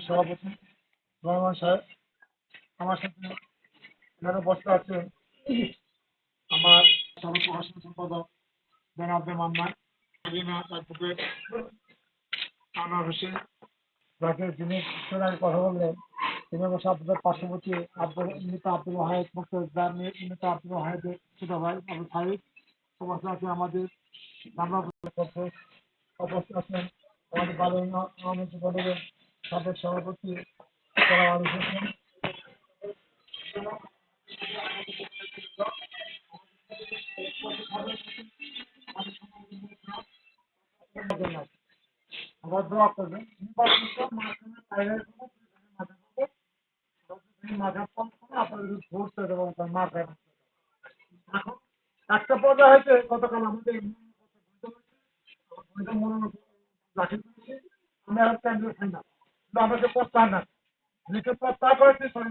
সভাপতি আমার সাথে এখানে বসতে আছে আমার সর্ব প্রকাশন সম্পাদক আনোয়ার হোসেন যিনি কথা বললেন তিনি অবশ্য আপনাদের পার্শ্ববর্তী আব্দুল নেতা আব্দুল ওয়াহেদ মুক্ত নেতা আব্দুল ওয়াহেদের ছোট ভাই সাহিদ আছে আমাদের অবস্থা আছেন আমাদের আওয়ামী যুবদলের সাবেক সভাপতি দোয়া আপনাদের ভোট মাথায় এখন একটা পর্যায়ে হয়েছে, গতকাল আমাদের মনোনয়ন দাখিল করেছি আমরা খাই না কিন্তু আমাকে প্রস্তাব না। লিখে প্রস্তাব করেছি সরকার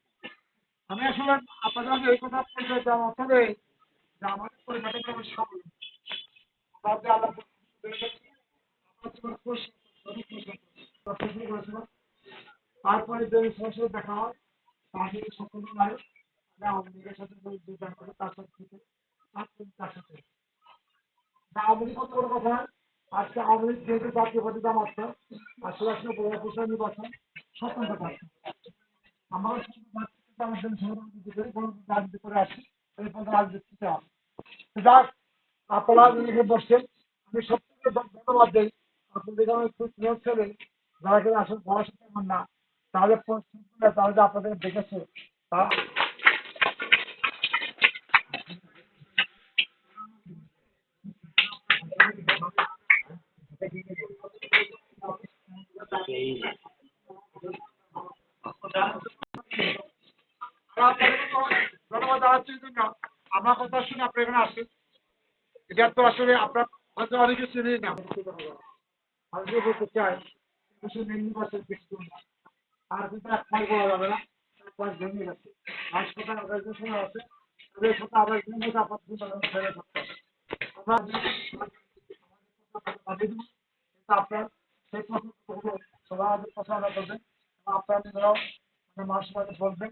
আমি আসলে আপনাদের এই কথা বলতে চাই আসলে যে আমাদের পরিবারটা কেমন সফল তাতে আল্লাহ তারপরে যে সরাসরি দেখা হয় সকল নাই আওয়ামী সাথে তার সাথে তার সাথে আওয়ামী কত বড় কথা আজকে আওয়ামী লীগ যেহেতু জাতীয় পার্টি দাম আসছে আর সুরাষ্ট্র প্রশাসন নির্বাচন স্বতন্ত্র পার্টি আমরা করে রাজনীতি করে পর্যন্ত রাজনীতিতে আসি যাক, আপনারা নিজে বসছেন, আমি সত্যি ধন্যবাদ দিই। আপনাদের এখানে নিয়োগ ছেলে, যারা কিনা আসলে পড়াশোনা আমার না তাহলে তাহলে যে আপনাদের দেখেছে, তা আমার কথা শুনে আপনি এখানে আসেন এটা তো আসলে আপনার হয়তো অনেকে কিছু নির্বাচন না। আর হাসপাতাল আবার আছে পাঠিয়ে আপনার সেই পছন্দ সবাই আগে পছন্দ করবেন আপনার নিজেরাও মানে বলবেন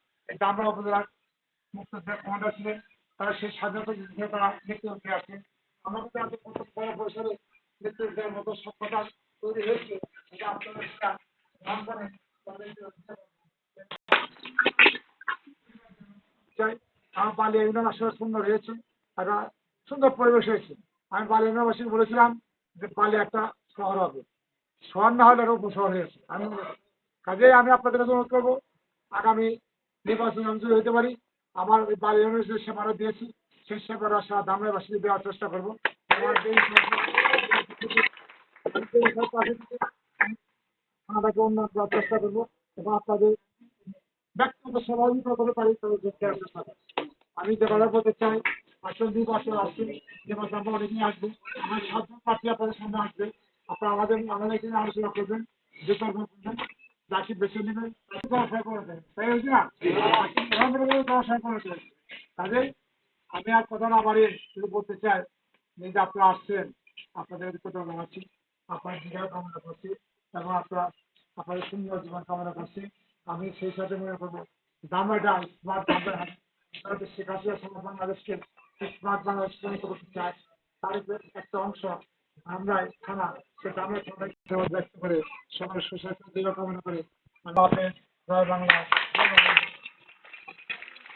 ডামরা উপজেলার মুক্ত কমান্ডার ছিলেন। তারা সেই স্বাধীনতা যুদ্ধে তারা নেতৃত্ব দিয়ে আসে আমার কাছে আজকে কত বড় পরিসরে দেওয়ার মতো সভ্যতা তৈরি হয়েছে আপনারা সেটা ধান করেন আমার বালি আসলে সুন্দর হয়েছে একটা সুন্দর পরিবেশ হয়েছে। আমি বালি ইউনিয়নবাসীকে বলেছিলাম যে বালি একটা শহর হবে। শহর না হলে আরও উপশহর হয়েছে আমি কাজেই আমি আপনাদের অনুরোধ করব, আগামী নির্বাচন হতে পারি, আমার ওই ইউনিয়নের যে সেবাটা দিয়েছি, সেই সেবার আশা দামরাবাসীকে দেওয়ার চেষ্টা করব। আমাদেরকে উন্নত করার চেষ্টা করব এবং আপনাদের ব্যক্তিগত সহযোগিতা করতে পারি তবে যোগকে আপনার সাথে আমি করতে চাই, আসল দুই বছর আমরা আসব আমার প্রার্থী আপনাদের সামনে আসবে। আপনারা আমাদের আমাদের এখানে আলোচনা করবেন যে করবেন। করবেন যাকে বেছে নেবেন। তাকে ব্যবসায় করে তাই হয়েছে না? ব্যবসায় করে দেবেন কাজে আমি আর কথা না বাড়িয়ে শুধু বলতে চাই যে আপনারা আসছেন আপনাদের কথা জানাচ্ছি আপনার জীবন কামনা করছি এবং আপনারা আপনাদের সুন্দর জীবন কামনা করছি। আমি সেই সাথে মনে করব দামটা স্মার্ট দামটা তাদের শেখ হাসিনা বাংলাদেশকে স্মার্ট বাংলাদেশ করতে চাই তার একটা অংশ আমরা থানা, সেটা আমরা সবাই ব্যক্ত করে সবার সুস্বাস্থ্য দীর্ঘ কামনা করে। হাফেজ। জয় বাংলা।